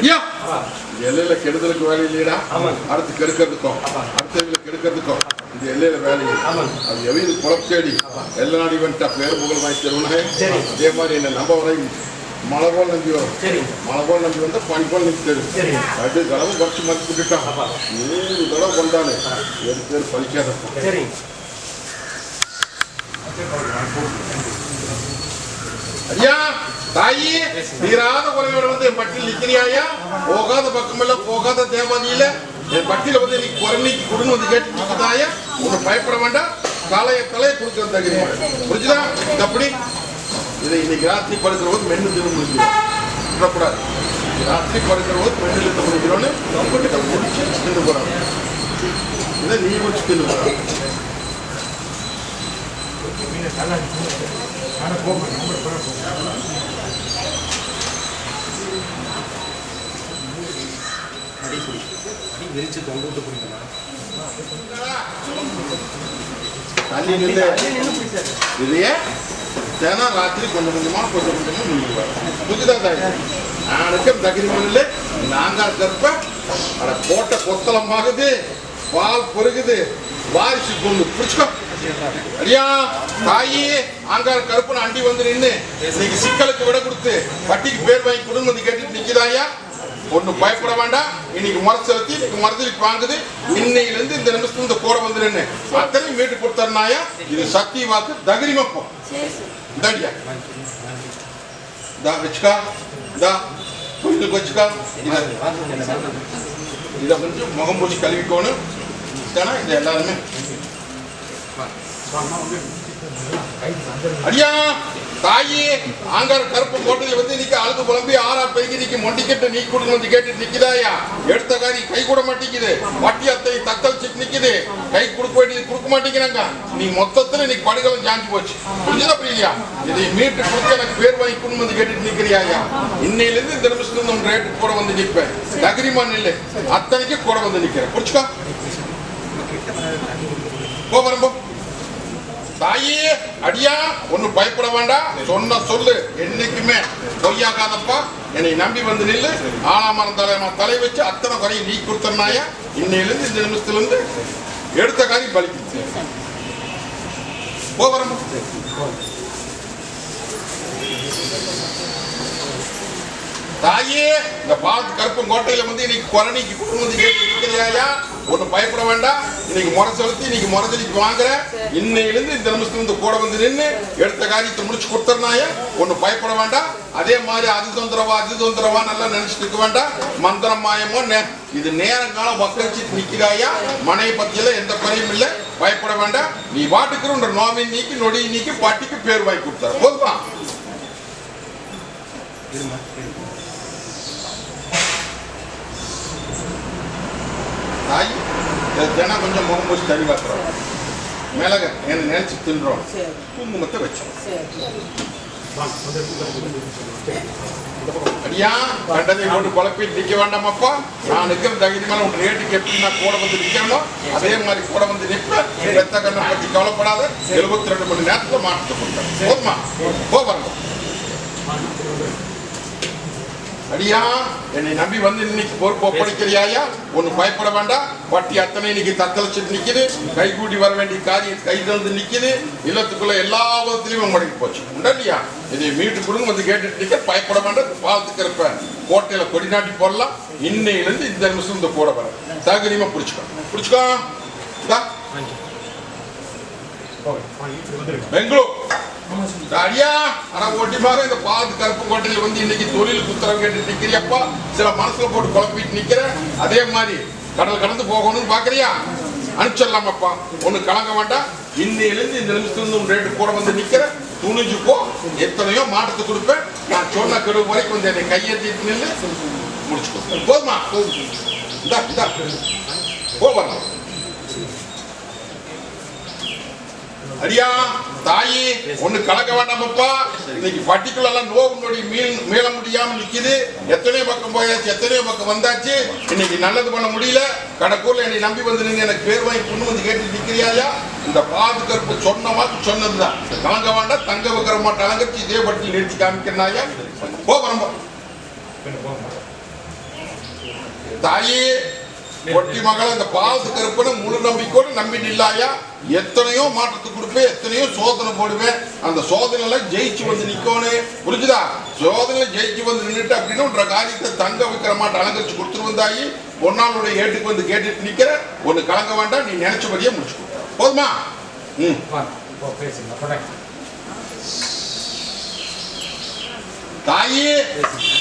ஐயா எல்லையில கெடுதலுக்கு வேலை இல்லையடா ஆமாம். அடுத்து கெடுக்கிறதுக்கும் ஆமாம். அடுத்தவங்களை கெடுக்கிறதுக்கும் இது எல்லையில வேலை. அது எவையில் குழப்ப தேடி எல்லா நாடி வந்துட்டா பேர் புகழ் வாங்கி தருவனே. அதே மாதிரி என்ன நம்ப வரை மழை போல் நம்பி வரும். சரி. மழை போல் நம்பி வந்தா பனி போல் நிற்கு தரும் சரி. தடவை குறைச்சி மதிப்பு விட்டுட்டான். நூறு தடவை கொண்டாலே ஒரு பேர் பலிக்காதப்போ சரி. ஐயா தாயி தீராத குறையோட வந்து என் பட்டியல் நிக்கிறியாயா போகாத பக்கமில்ல போகாத தேவாதியில. என் பட்டியல வந்து நீ குறை நீக்கி கொடுன்னு வந்து கேட்டு நிக்குதாயா உன்னை பயப்பட வேண்டாம். தலைய தலைய கொடுக்குற தகுதி புரிஞ்சுதா? அப்படி இதை இன்னைக்கு ராத்திரி படுக்கிற போது மென்னு தினம் முடிஞ்சிடும். விடக்கூடாது. ராத்திரி படுக்கிற போது மென்னு தினம் முடிஞ்சிடும்னு இதை முடிச்சு தின்னு போறாங்க. இதை நீ முடிச்சு தின்னு போறாங்க. விரிச்சு தொங்க விட்டு குடிக்கணும் தண்ணி நின்று இதையே தினம் ராத்திரி கொஞ்சம் கொஞ்சமா கொஞ்சம் கொஞ்சமா நீங்க புரிஞ்சுதா தாய்? நான் இருக்க தகிரி மண்ணில் நாங்க கற்ப. அட கோட்டை கொத்தளமாகுது. பால் பொருகுது வாரிசு கொண்டு. பிடிச்சுக்கோ. அடியா தாயி ஆங்கார கருப்புன்னு அண்டி வந்து நின்று இன்னைக்கு சிக்கலுக்கு விட கொடுத்து வட்டிக்கு பேர் வாங்கி கொடுன்னு வந்து கேட்டுட்டு நிக்குதாயா ஒன்றும் பயப்பட வேண்டாம். இன்னைக்கு முறை செலுத்தி இன்னைக்கு மருந்துக்கு வாங்குது. இன்னையிலிருந்து இந்த நிமிஷத்துல இந்த கூட வந்து நின்று அத்தனையும் மீட்டு கொடுத்தாருனாயா இது சக்தி வாக்கு தகிரிமப்போம் இந்தாடியா இதா வச்சுக்கா இதா கோயிலுக்கு வச்சுக்கா இதை இதை கொஞ்சம் முகம் பூச்சி கழுவிக்கோணும் தானே இது எல்லாருமே அடியா தாயி ஆங்கார கருப்பு கோட்டையில வந்து இன்னைக்கு அழுது குழம்பி ஆறா பெருகி இன்னைக்கு மொண்டிக்கிட்டு நீ கொடுங்க வந்து கேட்டு நிக்குதாயா? எடுத்த காரி கை கூட மாட்டேங்குது வட்டி அத்தை தத்தளிச்சுட்டு நிக்குது. கை கொடுக்க வேண்டியது கொடுக்க மாட்டேங்கிறாங்க. நீ மொத்தத்துல இன்னைக்கு படுகளும் ஜாஞ்சி போச்சு. புரிஞ்சுதா புரியலையா இதை மீட்டு கொடுத்து எனக்கு பேர் வாங்கி கொண்டு வந்து கேட்டுட்டு நிக்கிறியாயா? இன்னையிலிருந்து இந்த நிமிஷத்துல இருந்து ரேட்டு கூட வந்து நிற்பேன் தகிரிமான் இல்லை. அத்தனைக்கு கூட வந்து நிக்கிறேன். புரிச்சுக்கா போ வரேன் தாயே அடியா ஒன்னும் பயப்பட வேண்டாம். சொன்ன சொல்லு என்னைக்குமே. பொய்யாகாதப்பா என்னை நம்பி வந்து நில்லு. ஆனாமரம் தலைமா தலை வச்சு அத்தனை குறையை நீ கொடுத்தனாயா இன்னையிலிருந்து இந்த நிமிஷத்துல இருந்து எடுத்த காரியம் பலிக்கு போகிறோம் தாயே இந்த பாத்து கருப்பன் கோட்டையில வந்து இன்னைக்கு குரணிக்கு கொண்டு வந்து கேட்டு இருக்கிறியாயா ஒன்றும் பயப்பட வேண்டாம். இன்னைக்கு முறை செலுத்தி இன்னைக்கு முறை செலுத்தி வாங்குற. இன்னையிலிருந்து இந்த நிமிஷத்துல இருந்து கூட வந்து நின்று எடுத்த காரியத்தை முடிச்சு கொடுத்துறனாயா ஒன்றும் பயப்பட வேண்டாம். அதே மாதிரி அது தொந்தரவா அது தொந்தரவா நல்லா நினைச்சிட்டு இருக்க வேண்டாம். மந்திரம் மாயமோ நே- இது நேரங்காலம் வக்கரிச்சு நிக்கிறாயா? மனையை பத்தியெல்லாம் எந்த குறையும் இல்லை. பயப்பட வேண்டாம். நீ பாட்டுக்கு உன்ற நோவை நீக்கி நொடி நீக்கி பாட்டிக்கு பேர் வாங்கி கொடுத்தாரு போதுமா? தாய் இதை தினம் கொஞ்சம் முகம் பூசி தண்ணி வைக்கிறோம் மிளக என்ன நினைச்சு தின்றோம். குங்குமத்தை வச்சோம். அடியா கண்டதை கொண்டு குழப்பிட்டு நிக்க வேண்டாமப்பா. நான் நிக்கிற தகுதி மேல உன் ரேட்டுக்கு எப்படி நான் கூட வந்து நிக்கணும் அதே மாதிரி கூட வந்து நிற்பேன் ரத்த கண்ணை பத்தி கவலைப்படாத. எழுபத்தி ரெண்டு மணி நேரத்துல மாற்றத்தை கொடுத்தேன். போதுமா? அடியா என்னை நம்பி வந்து இன்னைக்கு பொறுப்பு ஒப்படைக்கிறியாயா ஒண்ணு பயப்பட வேண்டாம் வட்டி அத்தனை இன்னைக்கு தத்தளிச்சுட்டு நிக்குது. கை கூட்டி வர வேண்டிய காரியம் கை தந்து நிக்குது. இல்லத்துக்குள்ள எல்லா விதத்திலையும் முடங்கி போச்சு. உண்டா இல்லையா? இதை மீட்டு கொடுங்க வந்து கேட்டுட்டு நிக்க பயப்பட வேண்டாம். பாலத்துக்கு இருப்ப கோட்டையில கொடி நாட்டி போடலாம். இன்னையிலிருந்து இந்த நிமிஷம் இந்த கூட வர. தகுதியமா பிடிச்சுக்கோ. பிடிச்சுக்கோ. பெங்களூர். ஆமா சாமி இந்த அடியா இந்த பாது கருப்பு கோட்டையில் வந்து இன்னைக்கு தொழில் குத்துறவு கேட்டு நிக்கிறியப்பா சில மனசுல போட்டு குழப்பிட்டு நிக்கிற அதே மாதிரி. கடல் கடந்து போகணும்னு பாக்குறியா? அனுப்பிச்சிடலாமப்பா ஒண்ணு கலங்க வேண்டாம். இன்னையிலிருந்து இந்த நிமிஷத்துல ரேட்டு கூட வந்து நிக்கிற. துணிஞ்சுக்கோ எத்தனையோ மாட்டத்தை கொடுப்பேன். நான் சொன்ன கெடு வரைக்கும் வந்து என்னை கையெழுத்திட்டு நின்று முடிச்சுக்கோ. போதுமா? இந்தா இந்தா. போ அடியா தாயி ஒண்ணு கலக்க வேண்டாமப்பா இன்னைக்கு பட்டிக்குள்ள நோவு நொடி மீள் மீள முடியாம நிக்குது. எத்தனையோ பக்கம் போயாச்சு எத்தனையோ பக்கம் வந்தாச்சு. இன்னைக்கு நல்லது பண்ண முடியல. கடக்கூர்ல என்னை நம்பி வந்து நின்று எனக்கு பேர் வாங்கி பொண்ணு வந்து கேட்டு நிக்கிறியாயா? இந்த பாதுகாப்பு சொன்ன மாதிரி சொன்னதுதான். கலங்க வேண்டாம் தங்க வைக்கிற மாட்டேன் அலங்கரிச்சு இதே பட்டியல் நிறுத்தி காமிக்கிறாயா போ வரம்போ. பின்ன தாயே ஒட்டி மகள அந்த பாது கருப்பனை முழு நம்பிக்கையோடு நம்பி நில்லாயா? எத்தனையோ மாற்றத்தை கொடுப்பேன் எத்தனையோ சோதனை போடுவேன். அந்த சோதனையில ஜெயிச்சு வந்து நிக்கணும் புரிஞ்சுதா? சோதனையில ஜெயிச்சு வந்து நின்றுட்டு அப்படின்னு ஒன்ற காரியத்தை தங்க வைக்கிற மாட்டை அலங்கரிச்சு கொடுத்துட்டு வந்தாயி பொன்னாளுடைய ஏட்டுக்கு வந்து கேட்டுட்டு நிக்கிற ஒண்ணு கலங்க வேண்டாம் நீ நினைச்சபடியே முடிச்சுக்கோ. போதுமா? ம். தாயே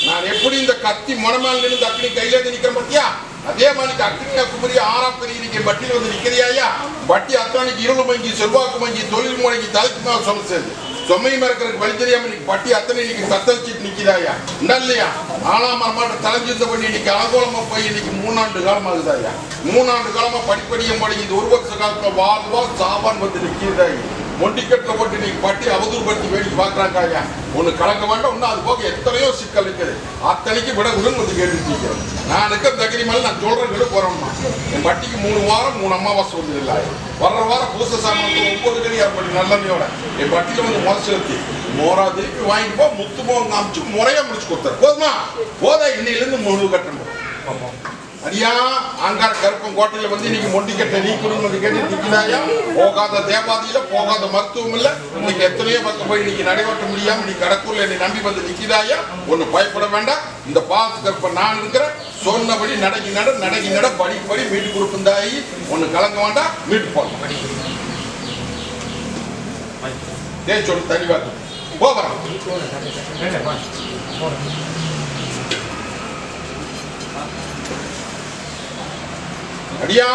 நான் எப்படி இந்த கத்தி முனமால் நின்று அக்னி கையில நிக்கிறேன் பாத்தியா அதே மாதிரி அக்னியா குமரி ஆறாம் பெரிய இன்னைக்கு பட்டியில் வந்து நிற்கிறியாயா பட்டி அத்தானிக்கு இருள் மங்கி செல்வாக்கு மங்கி தொழில் முடங்கி தலைக்கு மேல சுமச்சது சுமை மறக்கிறதுக்கு வழி தெரியாம இன்னைக்கு பட்டி அத்தனை இன்னைக்கு தத்தளிச்சிட்டு நிக்கிறாயா இல்லையா? ஆளாம் மரமாட்ட தலைஞ்சிருந்த பண்ணி இன்னைக்கு அலங்கோலமா போய் இன்னைக்கு மூணாண்டு காலம் ஆகுதாயா மூணாண்டு காலமா படிப்படியும் மடங்கி இந்த ஒரு வருஷ காலத்துல வாழ்வா சாபான் வந்து நிக்கிறாய் மொண்டிக்கட்டில் போட்டு நீங்க பட்டி அவதூறுபடுத்தி வேடிக்கை பார்க்குறாங்க ஐயா ஒன்று கலக்க வேண்டாம் ஒண்ணு அது போக எத்தனையோ சிக்கல் இருக்குது. அத்தனைக்கு விட விடுன்னு வந்து கேட்டுட்டீங்க நான் இருக்க தகிரி மேலே நான் சொல்கிறேன் விட போகிறோம்மா என் பட்டிக்கு மூணு வாரம் மூணு அம்மாவாசை வந்து இல்லை. வர்ற வாரம் பூச சாமான் ஒன்பது கடி ஏற்பட்டு நல்லமையோட என் பட்டியில் வந்து முறை வச்சு மோரா திருப்பி வாங்கிட்டு போ முத்து மோகம் அமைச்சு முறையாக முடிச்சு கொடுத்தாரு. போதுமா? போதா இன்னையிலேருந்து முழு கட்டணும். ஆமாம் அடியா ஆங்கார கருப்பம் கோட்டையில வந்து இன்னைக்கு மொண்டிக்கட்டை நீ குடும்பம் கேட்டு நிக்கிறாயா போகாத தேவாதியில போகாத மருத்துவம் இல்ல. இன்னைக்கு எத்தனையோ பக்கம் போய் இன்னைக்கு நடைபெற்ற முடியாம நீ கடக்கூர்ல என்னை நம்பி வந்து நிக்கிறாயா ஒண்ணு பயப்பட வேண்டாம். இந்த பாத்து கருப்பன் நான் இருக்கிறேன் சொன்னபடி நடக்கி நட நடக்கி நட படி படி மீட்டு கொடுப்பந்தாயி. ஒண்ணு கலங்க வேண்டாம் மீட்டு போடலாம் தேச்சோடு தனிவா போகிறோம் வேண்டாம் வாங்க போறேன் அடியா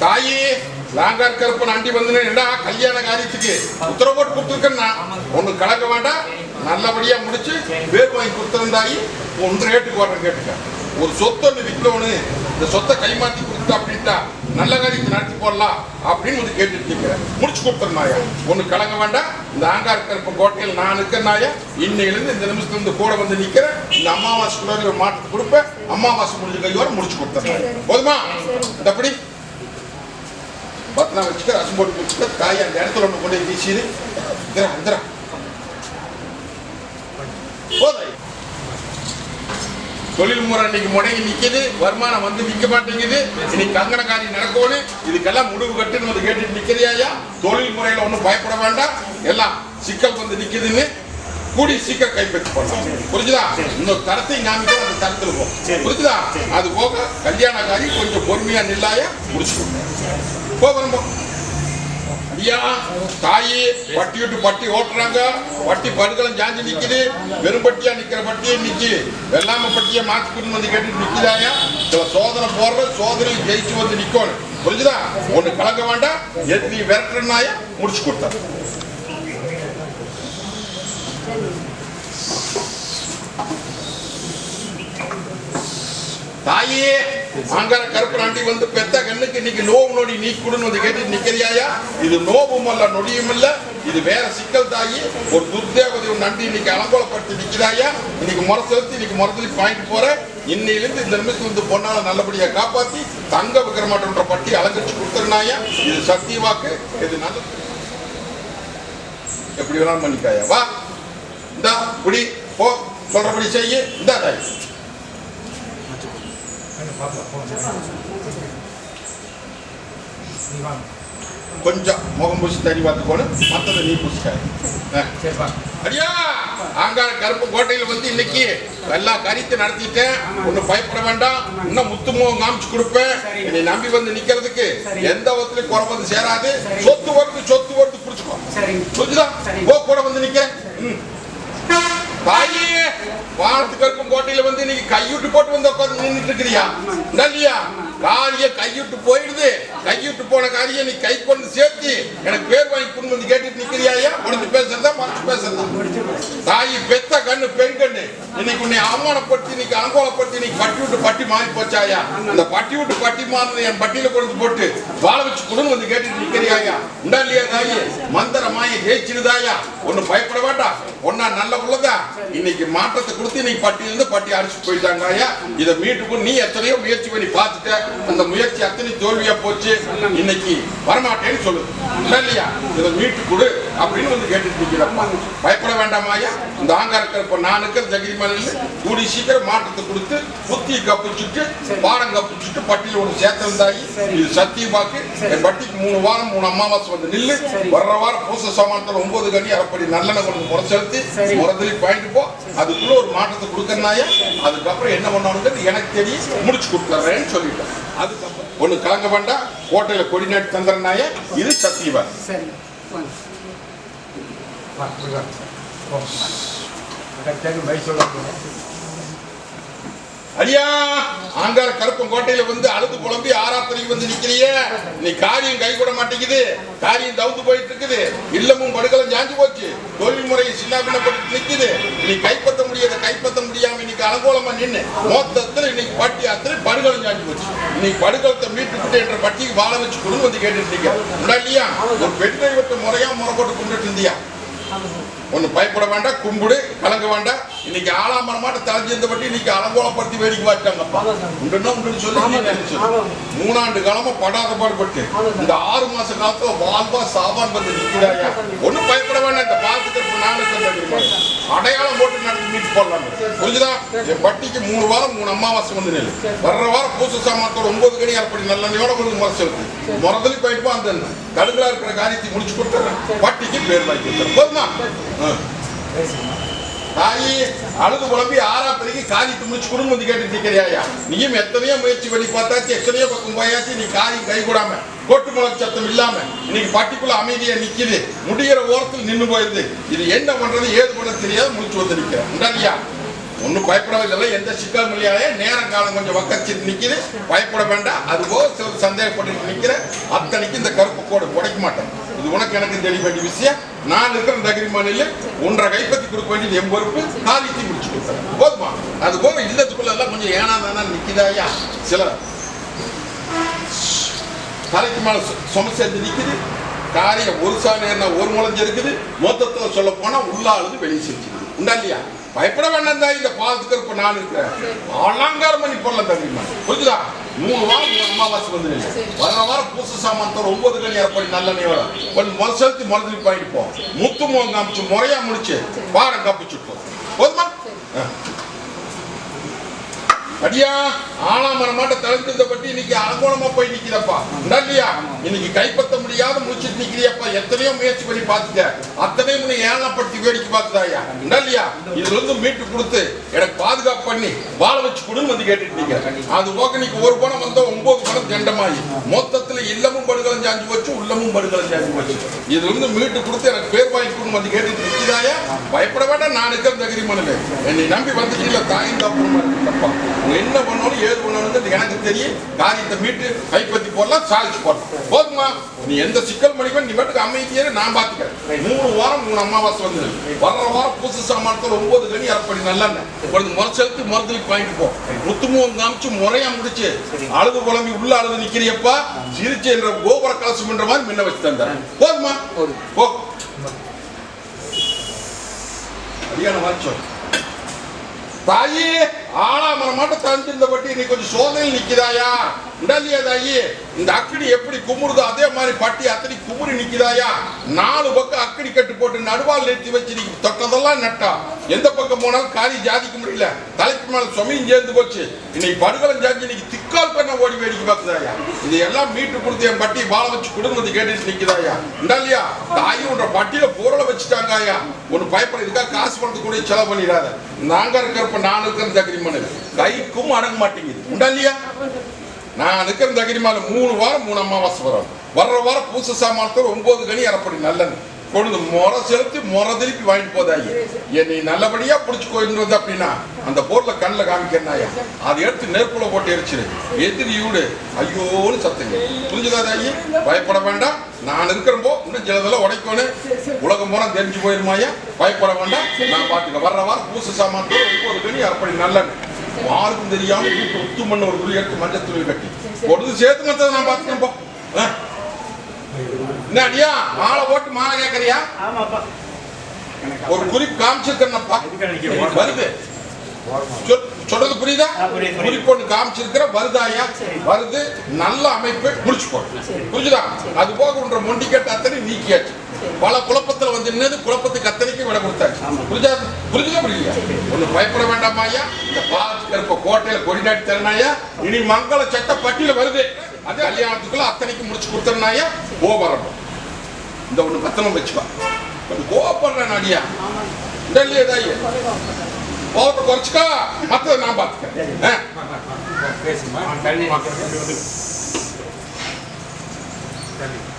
தாயி லாங்கார் கருப்பன் அண்டி வந்தேன்டா கல்யாண காரியத்துக்கு உத்தரவு போட்டு கொடுத்துருக்கேன்னா? ஒண்ணு கலக்க வேண்டாம். நல்லபடியா முடிச்சு பேர் வாங்கி கொடுத்துருந்தாயி ஒன்று ரேட்டுக்கு போடுறேன் கேட்டுக்க ஒரு சொத்து ஒன்று விற்கணும் இந்த சொத்தை கைமாத்தி கொடுத்து அப்படின்ட்டா நல்ல காரியத்தை நடத்தி போடலாம் அப்படின்னு வந்து கேட்டுட்டு நிற்கிறேன் முடிச்சு கொடுத்துருந்தாயா ஒண்ணு கலங்க வேண்டாம். இந்த ஆங்கார் கருப்பன் கோட்டையில் நான் இருக்கிறனாயா இன்னையிலிருந்து இந்த நிமிஷத்துல இருந்து கூட வந்து நிக்கிறேன். இந்த அமாவாசைக்குள்ள மாற்றத்தை கொடுப்பேன். அமாவாசை முடிஞ்ச கையோட முடிச்சு கொடுத்துறேன் போதுமா? அப்படி பத்தினா வச்சுக்க ரசம் போட்டு வச்சுக்க தாய் அந்த இடத்துல ஒன்று கொண்டு வீசிடு. இந்திரா இந்திரா போதாய் தொழில் முறை இன்னைக்கு முடங்கி நிக்குது வருமானம் வந்து நிக்க மாட்டேங்குது. இன்னைக்கு கங்கணக்காரி நடக்கணும் இதுக்கெல்லாம் முடிவு கட்டுன்னு வந்து கேட்டுட்டு நிக்கிறியாயா தொழில் முறையில ஒன்றும் பயப்பட வேண்டாம். எல்லாம் சிக்கல் வந்து நிக்குதுன்னு கூடி சீக்கிரம் கைப்பற்றி பண்ணலாம் புரிஞ்சுதா? இன்னொரு தரத்தையும் காமிக்க அந்த தரத்துல போ. புரிஞ்சுதா? அது போக கல்யாணக்காரி கொஞ்சம் பொறுமையா நில்லாயா முடிச்சுக்கணும் போகிறோம். ஐயா தாயி பட்டி விட்டு பட்டி ஓட்டுறாங்க. பட்டி படுகளும் ஜாஞ்சி நிக்குது. வெறும் பட்டியா நிக்கிற பட்டியே நிக்கி வெள்ளாம பட்டியை மாற்றி கொண்டு வந்து கேட்டு நிக்குதாயா சில சோதனை போடுற சோதனை ஜெயிச்சு வந்து நிக்கணும் புரிஞ்சுதா? ஒண்ணு கலக்க வேண்டாம். எது நீ விரட்டுறனாய முடிச்சு கொடுத்தா. தாயே மாங்கார கருப்பராண்டி வந்து பெத்த கண்ணுக்கு இன்னைக்கு நோவு நொடி நீ கொடுன்னு வந்து கேட்டு நிக்கிறியாயா? இது நோவும் அல்ல நொடியும் இல்ல. இது வேற சிக்கல் தாயி. ஒரு துர்தேவதை நண்டி இன்னைக்கு அலங்கோலப்படுத்தி நிக்கிறாயா? இன்னைக்கு முறை செலுத்தி இன்னைக்கு முறத்துல வாங்கிட்டு போற. இன்னையிலிருந்து இந்த நிமிஷம் வந்து பொண்ணால நல்லபடியா காப்பாத்தி தங்க விக்ரமாட்டன்ற பட்டி அலங்கரிச்சு கொடுத்துருனாயா? இது சத்திய வாக்கு இது நல்ல எப்படி வேணாலும் பண்ணிக்காயா? வா. இந்தா குடி போ. சொல்றபடி செய்ய. இந்தா தாய் வேண்டாம் பார்க்கலாம் போங்க நீ வாங்க கொஞ்சம் முகம் பூசி தனி பார்த்துக்கோணும் மற்றதை நீ பூசிக்காது. அடியா! ஆங்கார கருப்பு கோட்டையில வந்து இன்னைக்கு எல்லாம் கரித்து நடத்திட்டேன். ஒன்னும் பயப்பட வேண்டாம். இன்னும் முத்துமுகம் காமிச்சு கொடுப்பேன். என்னை நம்பி வந்து நிக்கிறதுக்கு எந்த விதத்திலும் குறை வந்து சேராது. சொத்து வருது சொத்து வருது புடிச்சு சரிங்க புரிஞ்சுதா? போ கூட வந்து நிக்க ம். தாயே வானத்து இருக்கும் கோட்டையில வந்து இன்னைக்கு கையூட்டு போட்டு வந்து உட்கார்ந்து நின்னுட்டு இருக்கிறியா? இல்லையா காரியம் கையூட்டு போயிடுது. கையூட்டு போன காரியம் நீ கை கொண்டு சேர்த்து எனக்கு பேர் வாங்கி கொண்டு வந்து கேட்டுட்டு நிக்கிறியா உடனே பேசுறதா மறைச்சு பேசுறதா? தாயி பெத்த கண்ணு பெண் கண்ணு. இன்னைக்கு உன்னை அவமானப்படுத்தி இன்னைக்கு அலங்கோலப்படுத்தி இன்னைக்கு பட்டி விட்டு பட்டி மாறி போச்சாயா அந்த பட்டி விட்டு பட்டி மாறினது என் பட்டியில கொண்டு போட்டு வாழ வச்சு கொடுன்னு வந்து கேட்டுட்டு நிக்கிறியாயா உண்டா இல்லையா தாயி மந்திரமா ஜெயிச்சிருதாயா ஒண்ணு பயப்பட வேண்டாம். ஒன்னா நல்ல உள்ளதா? இன்னைக்கு மாற்றத்தை கொடுத்து இன்னைக்கு பட்டியிலிருந்து பட்டி அடிச்சு போயிட்டாங்க ஐயா இதை மீட்டுக்கு நீ எத்தனையோ முயற்சி பண்ணி பார்த்துட்ட. அந்த முயற்சி அத்தனை தோல்வியா போச்சு. இன்னைக்கு வரமாட்டேன்னு சொல்லு. இல்ல இல்லையா இதை மீட்டு கொடு அப்படின்னு வந்து கேட்டுட்டு நிக்கிறப்பா. பயப்பட வேண்டாமா ஐயா இந்த ஆங்கார இருக்கிறப்ப நான் இருக்கிற ஜெகதி மலையில் கூடி சீக்கிரம் மாற்றத்தை கொடுத்து புத்தியை கப்பிச்சுட்டு பாடம் கப்பிச்சுட்டு பட்டியல ஒன்று சேர்த்திருந்தாயி இது சத்தியமாக்கு. என் பட்டிக்கு மூணு வாரம் மூணு அமாவாசை வந்து நில்லு. வர்ற வாரம் பூச சமானத்தில் ஒன்பது கனி அரைப்படி நல்லெண்ணெய் கொண்டு முறை செலுத்தி சரி. முறதலி பாயிண்ட் போ. அதுக்குள்ள ஒரு மாற்றத்தை கொடுக்கறனாயா அதுக்கப்புறம் என்ன பண்ணணுங்கிறது எனக்கு தெரியும் முடிச்சு கொடுத்துறேன்னு சொல்லிட்டேன். அதுக்கப்புறம் ஒண்ணு கலங்க வேண்டாம். கோட்டையில கொடி நாட்டி தந்துறனாயா இது சத்தியவான் சரிங்க வாங்க வா, இப்படி வா. போ. கரெக்டாக பை சொல்லுவாங்க ஐயா ஆண்டார் கருப்பன் கோட்டையில வந்து அழுது புலம்பி ஆறாத்தனைக்கு வந்து நிக்கிறியே. நீ காரியம் கை கூட மாட்டேங்குது. காரியம் தவுந்து போயிட்டு இருக்குது. இல்லமும் படுக்கலாம் ஜாஞ்சு போச்சு. தொழில் முறையை சின்னாபின்னப்பட்டு நிக்குது. நீ கைப்பற்ற முடியாத கைப்பற்ற முடியாம இன்னைக்கு அலங்கோலமா நின்னு மொத்தத்துல இன்னைக்கு பட்டி அத்தனை படுகளும் ஜாஞ்சு போச்சு. இன்னைக்கு படுகளத்தை மீட்டு என்ற பட்டிக்கு வாழ வச்சு கொடுன்னு வந்து கேட்டுட்டு இருக்கீங்க. இல்லையா? ஒரு பெண் தெய்வத்தை முறையா முறை போட்டு கும்பிட்டு இருந்தியா? ஒண்ணு பயப்பட வேண்டாம் கும்பிடு கலங்க வேண்டாம். இன்னைக்கு ஆலாமரமாட்ட தலைஞ்சிருந்த பட்டி இன்னைக்கு அலங்கோலப்படுத்தி வேடிக்கை பார்த்தாங்கப்பா உண்டுன்னா உண்டுன்னு சொல்லி மூணாண்டு காலமா படாத பாடுபட்டு. இந்த ஆறு மாச காலத்துல வாழ்வா சாவான் வந்து நிக்கிறாயா? ஒண்ணும் பயப்பட வேண்டாம். இந்த பாத்துக்கிறப்ப நானு அடையாளம் போட்டு நடத்தி மீட்டு போடலாம் புரிஞ்சுதா? என் பட்டிக்கு மூணு வாரம் மூணு அமாவாசை வந்து நெல் வர்ற வாரம் பூச சாமானத்தோட ஒன்பது கணி அப்படி நல்லெண்ணையோட உங்களுக்கு முறை செலுத்து முறதலி போயிட்டு அந்த கடுகளா இருக்கிற காரியத்தை முடிச்சு கொடுத்துறேன். பட்டிக்கு பேர் வாங்கி கொடுத்துறேன். போதுமா? தாயி அழுது குழம்பி ஆறா பிறகு காரியத்தை துணிச்சு குடும்பம் வந்து கேட்டு நிக்கிறியாயா நீயும் எத்தனையோ முயற்சி பண்ணி பார்த்தாச்சு எத்தனையோ பக்கம் போயாச்சு நீ காரி கை கூடாம கொட்டு முளக்கு சத்தம் இல்லாம இன்னைக்கு பட்டிக்குள்ள அமைதியா நிக்குது முடிகிற ஓரத்தில் நின்று போயிருது. இது என்ன பண்றது ஏது பண்ண தெரியாத முடிச்சு வந்து நிக்கிறேன். உண்டாலியா ஒன்றும் பயப்படவில்லை எந்த சிக்கலும் இல்லையாலே நேரம் காலம் கொஞ்சம் வக்கச்சிட்டு நிற்கிது பயப்பட வேண்டாம் அதுபோக சில சந்தேகப்பட்டு நிக்கிற அத்தனைக்கு இந்த கருப்பு கோடு உடைக்க மாட்டேன். இது உனக்கு எனக்கு தெளிவு வேண்டிய விஷயம். நான் இருக்கிற தகிரி மாநில ஒன்றரை கைப்பற்றி கொடுக்க வேண்டியது என் பொறுப்பு. காலித்தி முடிச்சு கொடுத்தேன் போதுமா? அது போக இல்லத்துக்குள்ள எல்லாம் கொஞ்சம் ஏனா தானா நிக்குதாயா சில தலைக்கு மேல சு- சுமை சேர்ந்து நிக்குது. காரியம் ஒரு சா ஒரு முளைஞ்சு இருக்குது. மொத்தத்துல சொல்ல போனா உள்ளாளுது வெளியே செஞ்சுக்குது. உண்டா இல்லையா? பயப்பட வேண்டாம் தான் இந்த பாலத்துக்கு இப்ப நான் இருக்கிறேன். அலங்காரம் பண்ணி போடலாம் தம்பிமா புரிஞ்சுதா? மூணு வாரம் மூணு அமாவாசை வந்து வர வாரம் பூச சாமானத்தோட ஒன்பது கணி அரைப்படி நல்லெண்ணெயோட கொஞ்சம் முதல் செலுத்தி மறுதலி பாயிட்டு போ. முத்து முகம் காமிச்சு முறையா முடிச்சு பாடம் காப்பிச்சுட்டோம் போதுமா? அடியா ஆலாமரம் மாட்ட தலைந்திருந்த பட்டி இன்னைக்கு அலங்கோலமா போய் நிக்கிறப்பா. இல்லையா இன்னைக்கு கைப்பற்ற முடியாத முடிச்சிட்டு நிக்கிறியப்பா. எத்தனையோ முயற்சி பண்ணி பார்த்துட்ட. அத்தனையும் உன்னை ஏழப்படுத்தி வேடிக்கை பார்த்துதாயா இல்லையா இதுல இருந்து மீட்டு கொடுத்து எனக்கு பாதுகாப்பு பண்ணி வாழ வச்சு கொடுன்னு வந்து கேட்டுட்டீங்க அது போக நீங்க ஒரு பணம் வந்தா ஒன்பது பணம் தண்டமாயி. மொத்தத்துல இல்லமும் படுகளை சாஞ்சு போச்சு உள்ளமும் படுகளை சாஞ்சு போச்சு. இதுல இருந்து மீட்டு கொடுத்து எனக்கு பேர் வாங்கி கொடுன்னு வந்து கேட்டுட்டு நிக்கிறாயா பயப்பட வேண்டாம் நான் இருக்கிற தகுதி மனு என்னை நம்பி வந்துட்டீங்களா தாயும் தப்பு தப்பா. என்ன பண்ணணும் ஏது பண்ணணும்னு எனக்கு தெரியும் காரியத்தை மீட்டு கைப்பற்றி போடலாம் சாதிச்சு போடலாம். போதுமா? நீ எந்த சிக்கல் மணிக்கும் நீ மட்டும் அமைதியே நான் பாத்துக்கிறேன். மூணு வாரம் மூணு அமாவாசை வந்து வர்ற வாரம் பூசு சாமானத்தில் ஒன்பது கனி அரைப்படி நல்லெண்ணெய் கொஞ்சம் முறை செலுத்தி மருந்துக்கு வாங்கிட்டு போ. முத்துமுகம் காமிச்சு முறையா முடிச்சு. அழுது குழம்பி உள்ள அழுது நிக்கிறியப்பா. சிரிச்சு என்ற கோபுர கலசம் என்ற மாதிரி முன்ன வச்சு தந்தேன் போதுமா. போ. அதிகான வாச்சோம் தாயி! ஆலாமரம் மட்டும் தந்திருந்தபட்டி நீ கொஞ்சம் சோதனையில் நிக்கிறாயா உடலியா தாயி இந்த அக்கடி எப்படி குமுறுதோ அதே மாதிரி பட்டி அத்தனை குமுறி நிக்குதாயா? நாலு பக்கம் அக்கடி கட்டு போட்டு நடுவால் நிறுத்தி வச்சு நீ தொட்டதெல்லாம் நட்டா. எந்த பக்கம் போனாலும் காரி ஜாதிக்க முடியல. தலைக்கு மேலே சுமையும் சேர்ந்து போச்சு. இன்னைக்கு படுகலம் ஜாதி இன்னைக்கு திக்கால் பண்ண ஓடி வேடிக்கை பார்த்துதாயா இதையெல்லாம் மீட்டு கொடுத்து என் பட்டி வாழ வச்சு குடும்பத்தை கேட்டுட்டு நிக்குதாயா? உண்டாலியா? தாயி உன்ற பட்டியில பொருளை வச்சுட்டாங்கய்யா ஒன்று பயப்பட இதுக்காக காசு பணத்து கூட செலவு பண்ணிடாத. நாங்க இருக்கிறப்ப நான் இருக்கிற தகிரிமனு கைக்கும் அடங்க மாட்டேங்குது. உண்டா இல்லையா நான் இருக்கிற தகிரிமால மூணு வாரம் மூணு அமாவாசை வரும். வர்ற வாரம் பூச சாமானத்தோட ஒன்பது கனி அறப்படி நல்லது கொண்டு முறை செலுத்தி முறை திருப்பி வாங்கிட்டு போதாயி. என்னை நல்லபடியா பிடிச்சி கோயிட்டு அப்படின்னா அந்த பொருளை கண்ணில் காமிக்கிறனாயா அதை எடுத்து நெருப்புல போட்டு எரிச்சிரு. எதிரி ஈடு. ஐயோன்னு சத்துங்க புரிஞ்சுதாதாயி பயப்பட வேண்டாம். நான் இருக்கிறப்போ இன்னும் சிலதெல்லாம் உடைக்கணும் உலகம் பூரா தெரிஞ்சு போயிருமாயா? பயப்பட வேண்டாம். நான் பாட்டுக்க வர்ற வாரம் பூச சாமான் ஒன்பது கனி அப்படி நல்லது யாருக்கும் தெரியாம உத்து மண்ணு ஒரு துளி எடுத்து மஞ்சள் துணி கட்டி. பொழுது சேர்த்து மத்ததை நான்? என்ன அடியா? மாலை போட்டு மாலை கேட்கறியா? ஒரு குறிப்பு காமிச்சிருக்கேன்னப்பா வருது. சொல்- சொல்றது புரியுதா. குறிப்பு ஒன்று காமிச்சிருக்கிற வருதாயா வருது நல்ல அமைப்பு முடிச்சு போடு. புரிஞ்சுதா? அது போக உன்ற மொண்டிக்கட்டு அத்தனை நீக்கியாச்சு. பல குழப்பத்துல வந்து நின்னது குழப்பத்துக்கு அத்தனைக்கும் விட கொடுத்தாச்சு புரிஞ்சா? புரிஞ்சுதா புரியலையா ஒண்ணு பயப்பட வேண்டாமாயா இந்த பாலத்துக்கு இருக்க கோட்டையில கொடிநாட்டி தரனாயா இனி மங்கள சட்ட பட்டியல வருது. அது கல்யாணத்துக்குள்ள அத்தனைக்கு முடிச்சு கொடுத்தனாயா கோபுரம் இந்த ஒண்ணு பத்திரம் வச்சுக்கோ கொஞ்சம் கோவப்படுறேன் அடியா இந்த இல்லையா தாயி கோவத்தை குறைச்சிக்கா. மத்ததை நான் பார்த்துக்கிறேன்.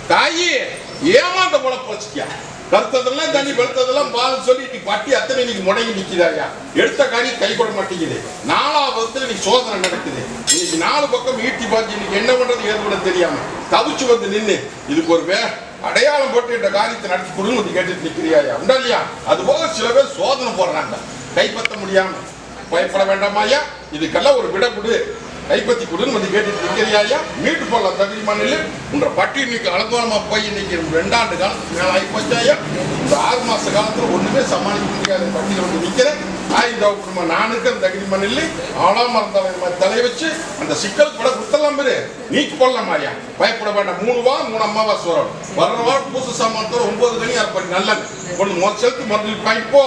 தாயி ஏமாந்த போல போச்சுக்கியா கருத்ததெல்லாம் தண்ணி வெளுத்ததெல்லாம் பால் சொல்லி நீ பட்டி அத்தனை இன்னைக்கு முடங்கி நிக்குதாயா? எடுத்த காரியம் கை கொட மாட்டேங்குது. நாலாவதுல இன்னைக்கு சோதனை நடக்குது. இன்னைக்கு நாலு பக்கம் ஈட்டி பாஞ்சு இன்னைக்கு என்ன பண்றது ஏது பண்ண தெரியாம தவிச்சு வந்து நின்னு இதுக்கு ஒரு வே அடையாளம் போட்டு இந்த காரியத்தை நடத்தி கொடுங்க வந்து கேட்டுட்டு நிக்கிறியாயா? உண்டா இல்லையா? அது போக சில பேர் சோதனை போடுறாங்க. கைப்பற்ற முடியாம. பயப்பட வேண்டாமாயா இதுக்கெல்லாம் ஒரு விட கொடு. கைப்பற்றிக்குடன் வந்து கேட்டுட்டு நிற்கிறியாயா மீட்டு போகலாம் தகுதி மண்ணில் உன்ற பட்டி இன்னைக்கு அலங்கோலமா போய் இன்னைக்கு ரெண்டாண்டு காலத்துக்கு மேல ஆகி போச்சாயா இந்த ஆறு மாச காலத்துல ஒண்ணுமே சமாளிக்க முடியாத பட்டியல வந்து நிக்கிறேன் ஆயுத குடும்பம். நான் இருக்கிற தகுதி மண்ணில் ஆளாம இருந்தவன் தலை வச்சு அந்த சிக்கல் கூட குத்தலாம் பேரு நீக்கி போடலாம் மாரியா பயப்பட வேண்டாம். மூணு வா மூணு அம்மாவாசை வரும் வர்ற வாரம் பூச சாமானத்தோட ஒன்பது மணி அரைப்படி நல்லது. ஒன்று முதல் செலுத்து மருந்து பாயிண்ட்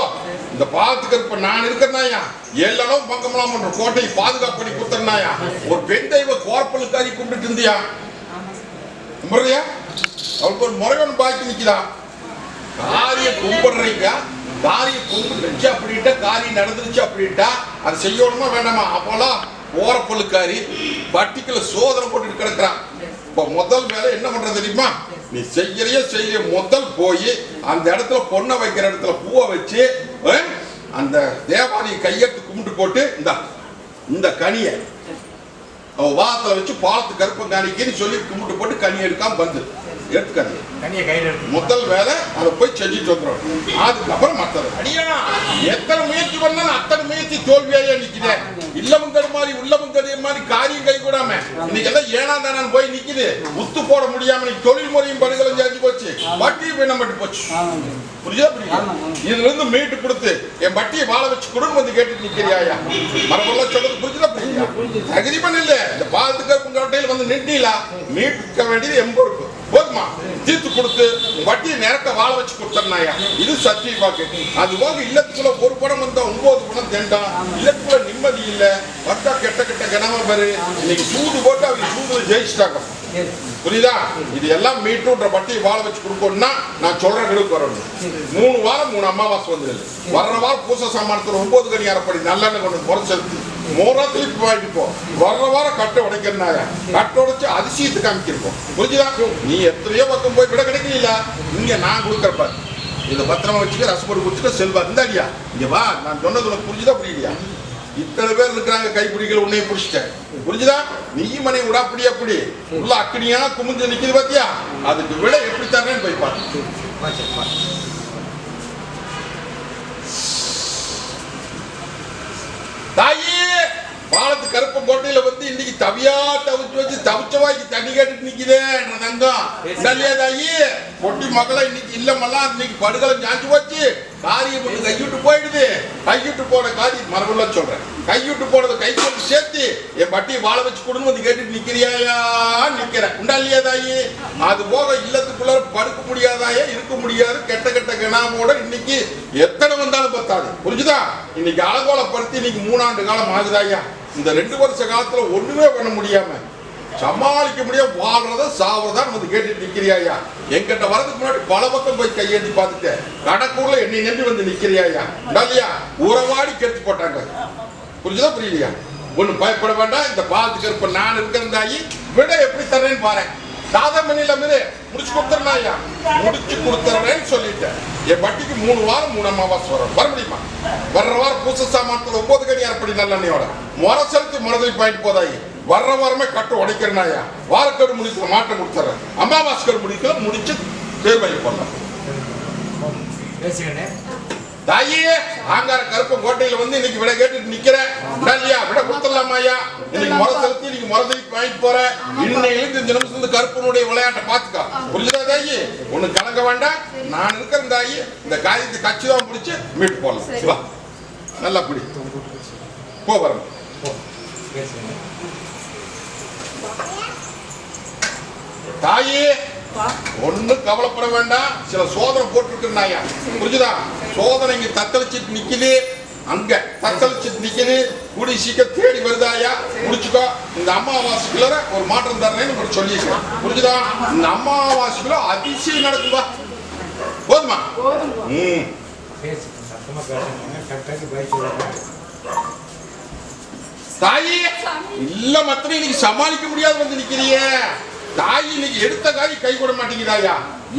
இந்த பாலத்துக்கு இப்ப நான் ஐயா. ஏழளவு பக்கமெல்லாம் பண்ற கோட்டையை பாதுகாப்பு பண்ணி கொடுத்தனாயா ஒரு பெண் தெய்வ கோர்பலுக்காரி கும்பிட்டு இருந்தியா? முறையா அவளுக்கு ஒரு முறைவன் பாக்கி நிக்கிறா காரிய கும்பிடுறீங்க. காரிய கும்பிட்டுச்சு அப்படின்ட்டா காரியம் நடந்துருச்சு அப்படின்ட்டா அது செய்யணுமா வேண்டாமா? அப்போலாம் ஓரப்பொழுக்காரி பட்டிக்கல சோதனை போட்டுட்டு கிடக்குறான். இப்போ முதல் வேலை என்ன பண்றது தெரியுமா? நீ செய்யறிய செய்ய முதல் போய் அந்த இடத்துல பொண்ணை வைக்கிற இடத்துல பூவை வச்சு அந்த தேவாலய கையெடுத்து கும்பிட்டு போட்டு இந்த இந்த கனியை அவ வச்சு பாலத்து கருப்பம் காணிக்கின்னு சொல்லி கும்பிட்டு போட்டு கனி எடுக்காமல் வந்து எடுத்துக்காது தண்ணியை கையில் எடுத்து முதல் வேலை அதை போய் செஞ்சுட்டு வந்துடும் அதுக்கப்புறம் மத்தது. அடியா! எத்தனை முயற்சி பண்ணாலும் அத்தனை முயற்சி தோல்வியாயே நிக்குதே. இல்லமும் கரு மாதிரி உள்ளமும் கரு மாதிரி காரியம் கை கூடாம இன்னைக்கு எல்லாம் ஏனா தானு போய் நிக்குது. முத்து போட முடியாம தொழில் முறையும் படுகளும் செஞ்சு போச்சு. வட்டியும் பின்னப்பட்டு போச்சு? புரியுதா புரியுதா? இதுல இருந்து மீட்டு கொடுத்து என் பட்டியை வாழ வச்சு கொடுன்னு வந்து கேட்டுட்டு நிக்கிறியாயா மரபெல்லாம் சொல்றது புரிஞ்சுதா புரியுதா? தகுதி பண்ண இல்ல இந்த பாலத்துக்கு வந்து நின்றீங்களா மீட்க வேண்டியது என் பொறுப்பு. போதுமா? தீர்த்து கொடுத்து வட்டியை நேரத்தை வாழ வச்சு கொடுத்தனாயா இது சத்திய வாக்கு. அது போக இல்லத்துக்குள்ள ஒரு படம் வந்தா ஒன்பது படம் தேண்டாம் இல்லத்துக்குள்ள நிம்மதி இல்ல. வட்டா கெட்ட கெட்ட கிணம பாரு. இன்னைக்கு சூடு போட்டு அவங்க சூடு ஜெயிச்சிட்டாங்க. புரியுதா? இது எல்லாம் மீட்டுன்ற பட்டியை வாழ வச்சு கொடுக்கணும்னா நான் சொல்ற கெடுக்கு வரணும். மூணு வாரம் மூணு அமாவாசை வந்துடுது வர்ற வாரம் பூச சாமானத்தில் ஒன்பது கனி அரைப்படி நல்லெண்ணெய் கொண்டு முறை செலுத்து மூரத்துக்கு போயிட்டு போ. வர்ற வாரம் கட்டை உடைக்கிறனாங்க. கட்டை உடைச்சு அதிசயத்துக்கு காமிச்சிருப்போம் புரிஞ்சுதா? நீ எத்தனையோ பக்கம் போய் விட கிடைக்கல இங்க நான் கொடுக்குறப்ப இதை பத்திரமா வச்சுக்க ரசப்பொடி கொடுத்துட்டு செல்வா இந்தாடியா. இங்க வா நான் சொன்னது உனக்கு புரிஞ்சுதா புரியலையா? இத்தனை பேர் இருக்கிறாங்க கைப்பிடிகள் உன்னையும் புடிச்சிட்டேன் புரிஞ்சுதா? நீ மனை விடா அப்படி அப்படி உள்ள அக்கடியா குமிஞ்சு நிக்குது பாத்தியா? அதுக்கு விட எப்படி தரேன்னு போய் பாரு. தாயி! கருப்பு கோட்டையில வந்து இன்னைக்கு தவியா தவிச்சு வச்சு தவிச்சவாய்க்கு தண்ணி கேட்டுட்டு நிக்குதே தங்கம். இல்லையா தாயி பொட்டி மகளா இன்னைக்கு இல்லமெல்லாம் இன்னைக்கு படுகளை ஞாச்சு போச்சு. காரியம் வந்து கைவிட்டு போயிடுது. கைவிட்டு போன காரியம் மரபுள்ள சொல்றேன். கைவிட்டு போனதை கை கொண்டு சேர்த்து என் பட்டியை வாழ வச்சு கொடுன்னு வந்து கேட்டுட்டு நிக்கிறியாயா? நிக்கிறேன். உண்டா இல்லையா தாயி? அது போக இல்லத்துக்குள்ள படுக்க முடியாதாயா இருக்க முடியாது. கெட்ட கெட்ட கிணாமோட இன்னைக்கு எத்தனை வந்தாலும் பத்தாது. புரிஞ்சுதா? இன்னைக்கு அலங்கோலப்படுத்தி இன்னைக்கு மூணாண்டு காலம் ஆகுதாயா? இந்த ரெண்டு வருஷ காலத்துல ஒண்ணுமே பண்ண முடியாம சமாளிக்க முடியாம வாழ்றத சாவறதா வந்து கேட்டுட்டு நிக்கிறியாயா எங்கிட்ட வரதுக்கு முன்னாடி பல பக்கம் போய் கையேந்தி பார்த்துட்டேன் கடக்கூர்ல என்னை நம்பி வந்து நிக்கிறியாயா இல்லையா உறவாடி கெடுத்து போட்டாங்க. புரிஞ்சுதா புரியலையா? ஒண்ணு பயப்பட வேண்டாம். இந்த பாலத்துக்கு இருப்ப நான் இருக்கிறதாயி விட எப்படி தரேன்னு பாரு தாதமணியில மிரு முடிச்சு கொடுத்துறேன் ஐயா. முடிச்சு கொடுத்துறேன்னு சொல்லிட்டேன். என் பட்டிக்கு மூணு வாரம் மூணு அமாவாசை வரும். வர முடியுமா? வர்ற வாரம் பூச சாமானத்துல ஒன்பது கனி அரைப்படி நல்லெண்ணையோட. முறை செலுத்தி முறதை பாயிட்டு போதாயி வர்ற வாரமே கட்டு உடைக்கிறேன் ஐயா. வாரக்கடு முடிக்கிற மாட்டை கொடுத்துறேன். அமாவாசைக்கடு முடிக்கல முடிச்சு வாங்கி போடலாம் தாயே ஆங்கார கருப்பன் கோட்டையில வந்து இன்னைக்கு விட கேட்டுட்டு நிக்கிறேன் இல்லையா விட கொடுத்துடலாமா ஐயா? இன்னைக்கு முறை செலுத்தி இன்னைக்கு முறதலிக்கு வாங்கிட்டு போறேன் இன்னையிலிருந்து இந்த நிமிஷம் இந்த கருப்பனுடைய விளையாட்டை பாத்துக்கா புரிஞ்சுதா தாயி? ஒண்ணு கலங்க வேண்டாம். நான் இருக்கிறேன் தாயி. இந்த காரியத்தை கட்சி தான் பிடிச்சு மீட்டு போடலாம். வா. நல்லா பிடி. போ வரணும் தாயே ஒண்ணும் கவலைப்பட வேண்டாம். சில சோதனை போட்டுருக்குறாயா புரிஞ்சுதா? சோதனை இங்க தத்தளிச்சிட்டு நிக்குது. அங்க தத்தளிச்சிட்டு நிக்குது. கூடி சீக்கிரம் தேடி வருதாயா முடிச்சுக்கோ. இந்த அமாவாசைக்குள்ள ஒரு மாற்றம் தரேன்னு சொல்லியிருக்கேன் புரிஞ்சுதா? இந்த அமாவாசைக்குள்ள அதிசயம் நடக்கும்பா. போதுமா? ம். தாயி இல்ல மத்தனை இன்னைக்கு சமாளிக்க முடியாது வந்து நிக்கிறியே. தாய் இன்னைக்கு எடுத்த காய் கை கூட மாட்டேங்கிறாயா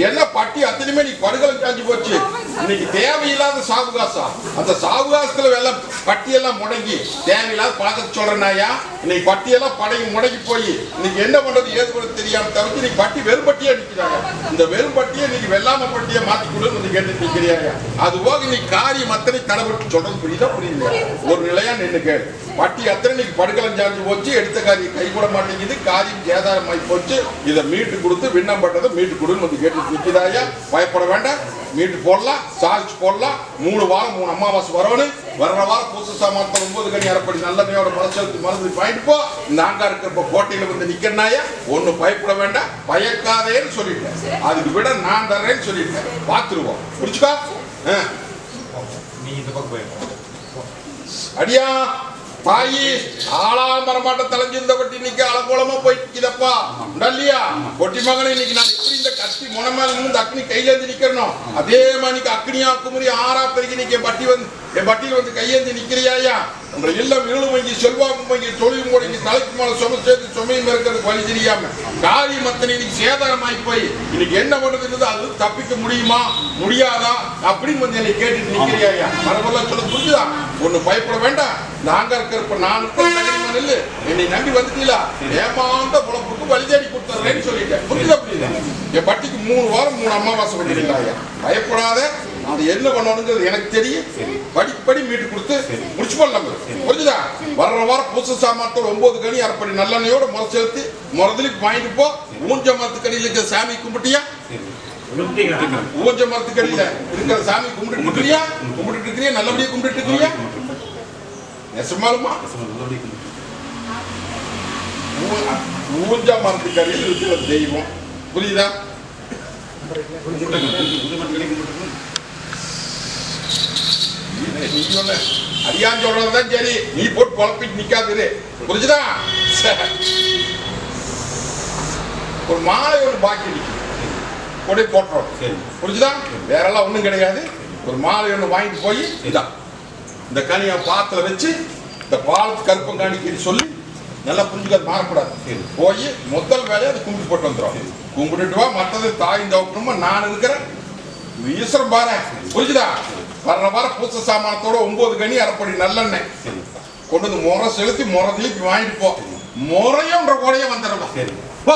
என்ன பட்டி அத்தனையுமே நீ படுகலம் காஞ்சி போச்சு. இன்னைக்கு தேவையில்லாத சாவுகாசா அந்த சாவுகாசத்துல எல்லாம் பட்டியெல்லாம் முடங்கி தேவையில்லாத பழக்கத்தை சொல்றேனாயா இன்னைக்கு பட்டியெல்லாம் படங்கி முடங்கி போய் இன்னைக்கு என்ன பண்றது ஏது பண்ண தெரியாம தவிர்த்து இன்னைக்கு பட்டி வெறும் பட்டியா நிக்கிறாங்க இந்த வெறும் பட்டியை இன்னைக்கு வெள்ளாம பட்டியை மாத்தி கொடுன்னு வந்து கேட்டு நிற்கிறாங்க அது போக இன்னைக்கு காரியம் அத்தனை தடைபட்டு சொல்றது புரியுதா புரியல ஒரு நிலையா நின்று கேள். பட்டி அத்தனை இன்னைக்கு படுகலம் சார்ஜ் போச்சு எடுத்த காரியம் கை மாட்டேங்குது காரியம் சேதாரமாகி போச்சு. இதை மீட்டு கொடுத்து விண்ணம் பட்டதை மீட்டு கொடுன்னு வந்து கேட்டு நிற்கிறாயா பயப்பட வேண்டாம். மீட்டு போடலாம் சார்ஜ் போடலாம். மூணு வாரம் மூணு அமாவாசை வரணும். வர்ற வாரம் பூச சாமான் ஒன்பது கனி அரைப்படி நல்லமையோட மனசெலுத்தி மருந்து பாயிட்டு போ. இந்த ஆங்கா இருக்கிறப்ப கோட்டையில வந்து நிக்கிறனாயா ஒண்ணு பயப்பட வேண்டாம். பயக்காதேன்னு சொல்லிட்டேன். அதுக்கு விட நான் தர்றேன்னு சொல்லிட்டேன். பார்த்துருவோம் புரிச்சுக்கா. நீ இந்த பக்கம் அடியா. பாயி ஆலாமரமாட்ட தலைஞ்சிருந்த பட்டி இன்னைக்கு அலங்கோலமா போயிட்டு நிக்குதப்பா இல்லையா பொட்டி மகனை இன்னைக்கு நான் எப்படி இந்த கத்தி முனமேல இருந்து அக்னி கையில இருந்து நிக்கிறனோ? அதே மாதிரி இன்னைக்கு அக்னியா குமரி ஆறா பெருகி இன்னைக்கு என் பட்டி வந்து என் பட்டியில் வந்து கையேந்தி நிக்கிறியாயா நம்ம இல்லம் இருளும் வங்கி செல்வாக்கும் வங்கி தொழில் முடங்கி தலைக்கு மேல சும சேர்த்து சுமையும் இருக்கிறது வழி தெரியாம காரி மத்தனை இன்னைக்கு சேதாரமாகி போய் இன்னைக்கு என்ன பண்றதுன்றது அது தப்பிக்க முடியுமா? முடியாதா? அப்படின்னு வந்து என்னை கேட்டுட்டு நிக்கிறியா மரபெல்லாம் சொல்ல புரிஞ்சுதா? ஒண்ணு பயப்பட வேண்டாம். நாங்க இருக்கிறப்ப நான் இருக்கிற என்னை நம்பி வந்துட்டீங்களா? ஏமாந்த புலப்புக்கு வழி தேடி கொடுத்துறேன்னு சொல்லிட்டேன். புரியுதா புரியுதா? என் பட்டிக்கு மூணு வாரம் மூணு அம்மாவாசை பண்ணிருக்காங்க பயப்படாத. அது என்ன பண்ணணுங்கிறது எனக்கு தெரியும். படிப்படி மீட்டு கொடுத்து முடிச்சு போடலாம் புரிஞ்சுதா? வர்ற வாரம் பூச சாமானத்தோட ஒன்பது கனி அரைப்படி நல்லெண்ணையோட முறை செலுத்தி முறதலுக்கு வாங்கிட்டு போ. ஊஞ்ச மரத்துக்கடியில் இருக்கிற சாமி கும்பிட்டியா? ஊஞ்ச மரத்துக்கடியில இருக்கிற சாமி கும்பிட்டு இருக்கிறியா? கும்பிட்டு இருக்கிறியா? நல்லபடியா கும்பிட்டு இருக்கிறியா? நெசமாலுமா? ஊஞ்ச மரத்துக்கடியில் இருக்கிற தெய்வம். புரியுதா? நீ சொன்ன அடியான் சொல்றதுதான் சரி நீ போட்டு குழப்பிட்டு நிக்காது புரிஞ்சுதா ஒரு மாலை ஒன்று பாக்கி நிற்கும் கொடை போட்டுறோம் சரி. புரிஞ்சுதா வேறெல்லாம் ஒன்றும் கிடையாது ஒரு மாலை ஒன்று வாங்கிட்டு போய் இதா இந்த கனியை பாத்திர வச்சு இந்த பாலத்து கருப்பம் காணிக்கு சொல்லி நல்லா புரிஞ்சுக்காது மாறக்கூடாது சரி. போய் முதல் வேலையை அதை கும்பிட்டு போட்டு வந்துடும் கும்பிட்டுட்டு வா மற்றது தாய் தவக்கணுமா நான் இருக்கிறேன் ஈஸ்வரம் பாரு புரிஞ்சுதா வர்ற வார பூச சாமானத்தோட ஒன்பது கனி அரைப்படி நல்லெண்ணெய். கொண்டு வந்து முறை செலுத்தி முறை திருப்பி வாங்கிட்டு போ. முறையன்ற கூடயே வந்துடுறோம். சரி. போ